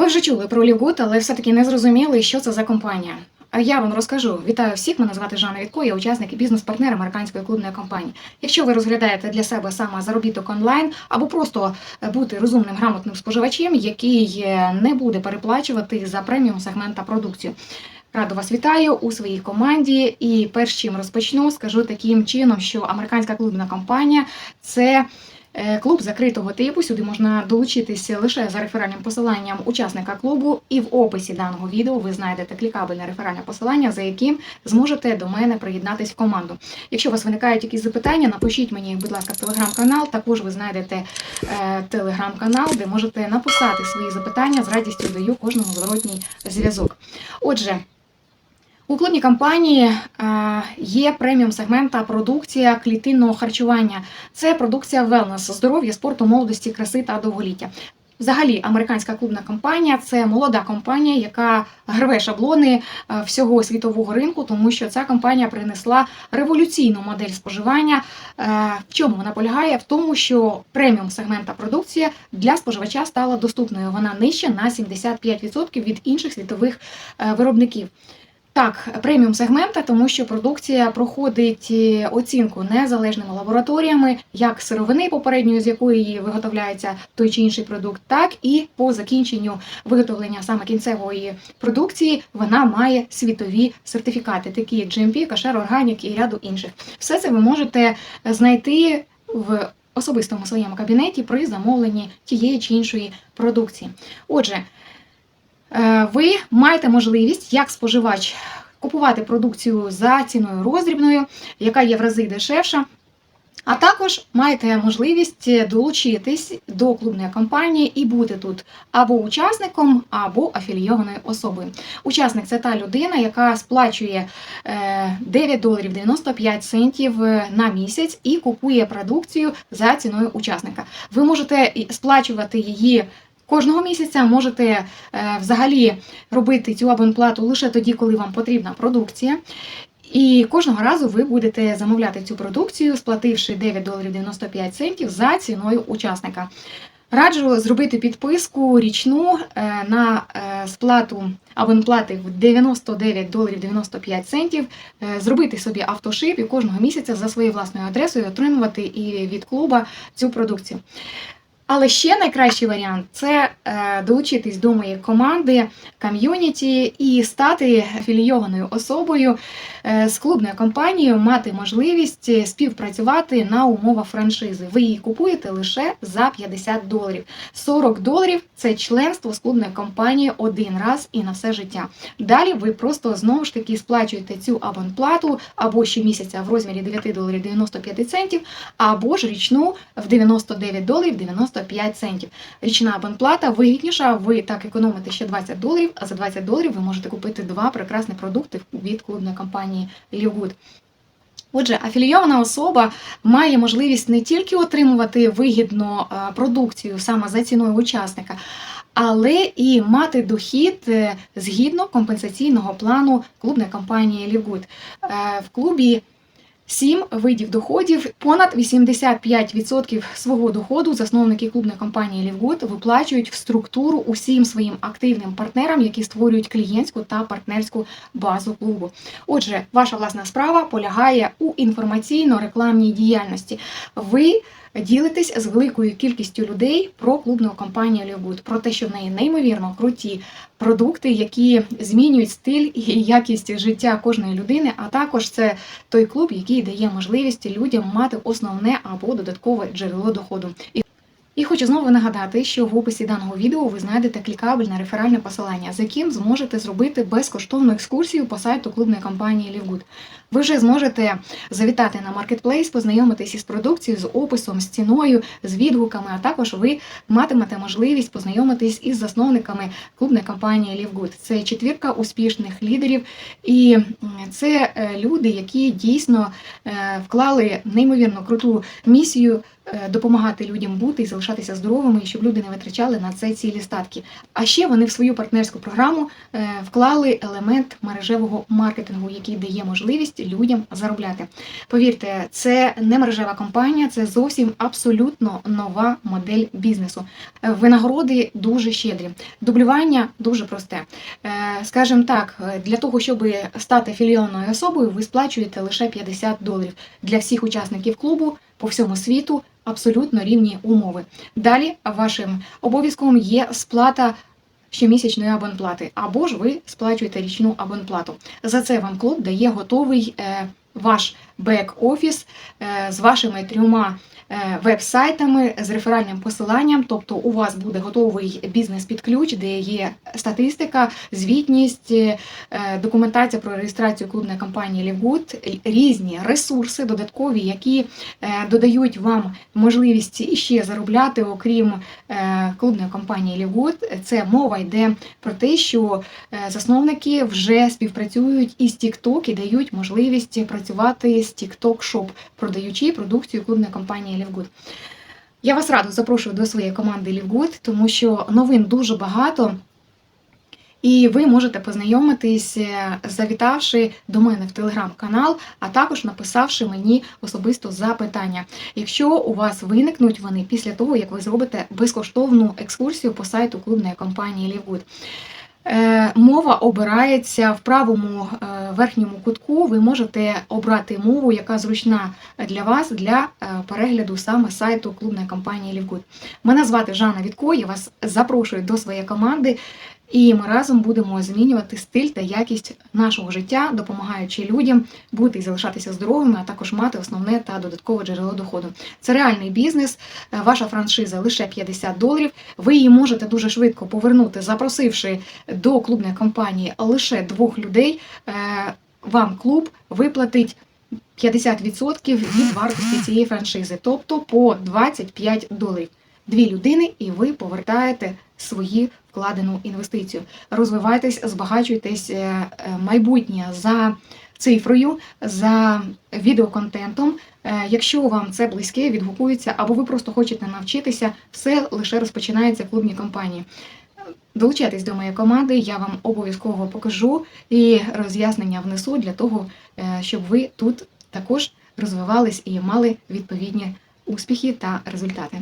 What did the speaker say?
Ви вже чули про Лівгуд, але все-таки не зрозуміли, що це за компанія. А я вам розкажу. Вітаю всіх. Мене звати Жанна Вітко, я учасник і бізнес-партнер американської клубної компанії. Якщо ви розглядаєте для себе саме заробіток онлайн або просто е, бути розумним грамотним споживачем, який не буде переплачувати за преміум сегмента продукцію. Радо вас вітаю у своїй команді. І перш чим розпочну, скажу таким чином, що американська клубна компанія це. Е, Клуб закритого типу сюди можна долучитися лише за реферальним посиланням учасника клубу, і в описі даного відео ви знайдете клікабельне реферальне посилання, за яким зможете до мене приєднатись в команду. Якщо у вас виникають якісь запитання, напишіть мені, будь ласка, в телеграм-канал. Також ви знайдете е, телеграм-канал, де можете написати свої запитання. З радістю даю кожному зворотній зв'язок. Отже. У клубній компанії е, є преміум сегмента продукція клітинного харчування. Це продукція wellness, здоров'я, спорту, молодості, краси та довголіття. Взагалі, американська клубна компанія це молода компанія, яка рве шаблони е, всього світового ринку, тому що ця компанія принесла революційну модель споживання. Е, В чому вона полягає? В тому, що преміум сегмента продукція для споживача стала доступною. Вона нижче на 75% від інших світових виробників. Так, преміум сегмента, тому що продукція проходить е, оцінку незалежними лабораторіями, як сировини попередньої, з якої виготовляється той чи інший продукт, так і по закінченню виготовлення саме кінцевої продукції вона має світові сертифікати, такі як GMP, Кашер, Органік і ряду інших. Все це ви можете знайти в особистому своєму кабінеті при замовленні тієї чи іншої продукції. Отже. Е, ви маєте можливість як споживач купувати продукцію за ціною роздрібною, яка є в рази дешевша. А також маєте можливість долучитись до клубної компанії і бути тут або учасником, або афілійованою особою. Учасник це та людина, яка сплачує е, 9 доларів 95 центів е, на місяць і купує продукцію за ціною учасника. Ви можете сплачувати її Кожного місяця можете е, взагалі робити цю абонплату лише тоді, коли вам потрібна продукція. І кожного разу ви будете замовляти цю продукцію, сплативши 9 доларів 95 центів за ціною учасника. Раджу зробити підписку річну е, на е, сплату абонплати в 99 доларів 95 центів, зробити собі автошип і кожного місяця за своєю власною адресою отримувати і від клуба цю продукцію. Але ще найкращий варіант це е, долучитись до моєї команди ком'юніті і стати афілійованою особою е, з клубною компанією, мати можливість співпрацювати на умовах франшизи. Ви її купуєте лише за 50 доларів. 40 доларів це членство з клубної компанії один раз і на все життя. Далі ви просто знову ж таки сплачуєте цю абонплату або щомісяця в розмірі 9 доларів 95 центів, або ж річну в 99 доларів 95 центів. Річна абонплата вигідніша, ви так економите ще 20 доларів, а за 20 доларів ви можете купити два прекрасні продукти від клубної компанії Лівгуд. Отже, афілійована особа має можливість не тільки отримувати вигідну е, продукцію саме за ціною учасника, але і мати дохід е, згідно компенсаційного плану клубної компанії Лівгуд. Е, В клубі Сім видів доходів, понад 85% свого доходу засновники клубної компанії Лівгуд виплачують в структуру усім своїм активним партнерам, які створюють клієнтську та партнерську базу клубу. Отже, ваша власна справа полягає у інформаційно-рекламній діяльності. Ви ділитесь з великою кількістю людей про клубну компанію Лівгуд, про те, що в неї неймовірно круті продукти, які змінюють стиль і якість життя кожної людини. А також це той клуб, який дає можливість людям мати основне або додаткове джерело доходу. І хочу знову нагадати, що в описі даного відео ви знайдете клікабельне реферальне посилання, з яким зможете зробити безкоштовну екскурсію по сайту клубної компанії Лівгуд. Ви вже зможете завітати на маркетплейс, познайомитись із продукцією, з описом, з ціною, з відгуками, а також ви матимете можливість познайомитись із засновниками клубної компанії Лівгуд. Це четвірка успішних лідерів, і це е, люди, які дійсно е, вклали неймовірно круту місію. Е, Допомагати людям бути і залишатися здоровими, і щоб люди не витрачали на це цілі статки. А ще вони в свою партнерську програму е, вклали елемент мережевого маркетингу, який дає можливість людям заробляти. Повірте, це не мережева компанія, це зовсім абсолютно нова модель бізнесу. Е, Винагороди дуже щедрі, дублювання дуже просте. Скажімо так, для того, щоб стати філіонною особою, ви сплачуєте лише 50 доларів для всіх учасників клубу по всьому світу. Абсолютно рівні умови. Далі вашим обов'язком є сплата щомісячної абонплати, або ж ви сплачуєте річну абонплату. За це вам клуб дає готовий е, ваш бек-офіс е, з вашими трьома веб-сайтами з реферальним посиланням. Тобто у вас буде готовий бізнес під ключ, де є статистика, звітність, е, документація про реєстрацію клубної компанії Livegood, різні ресурси додаткові, які е, додають вам можливість іще заробляти, окрім е, клубної компанії Livegood. Це мова йде про те, що е, засновники вже співпрацюють із TikTok і дають можливість працювати з TikTok Shop, продаючи продукцію клубної компанії Livegood. Я вас радо запрошую до своєї команди Livegood, тому що новин дуже багато. І ви можете познайомитись, е, завітавши до мене в телеграм-канал, а також написавши мені особисто запитання. Якщо у вас виникнуть вони після того, як ви зробите безкоштовну екскурсію по сайту клубної компанії Livegood. Е, Мова обирається в правому е, верхньому кутку. Ви можете обрати мову, яка зручна для вас для е, перегляду саме сайту клубної компанії Лівгуд. Мене звати Жанна Вітко, я вас запрошую до своєї команди. І ми разом будемо змінювати стиль та якість нашого життя, допомагаючи людям бути і залишатися здоровими, а також мати основне та додаткове джерело доходу. Це реальний бізнес. е, Ваша франшиза лише 50 доларів. Ви її можете дуже швидко повернути, запросивши до клубної компанії лише двох людей. Е, Вам клуб виплатить 50% від вартості цієї франшизи, тобто по 25 доларів. Дві людини, і ви повертаєте свої вкладену інвестицію. Розвивайтесь, збагачуйтесь е, е, майбутнє за цифрою, за відеоконтентом. Е, Якщо вам це близьке, відгукується, або ви просто хочете навчитися, все лише розпочинається в клубній компанії. Долучайтесь до моєї команди, я вам обов'язково покажу і роз'яснення внесу для того, щоб ви тут також розвивались і мали відповідні успіхи та результати.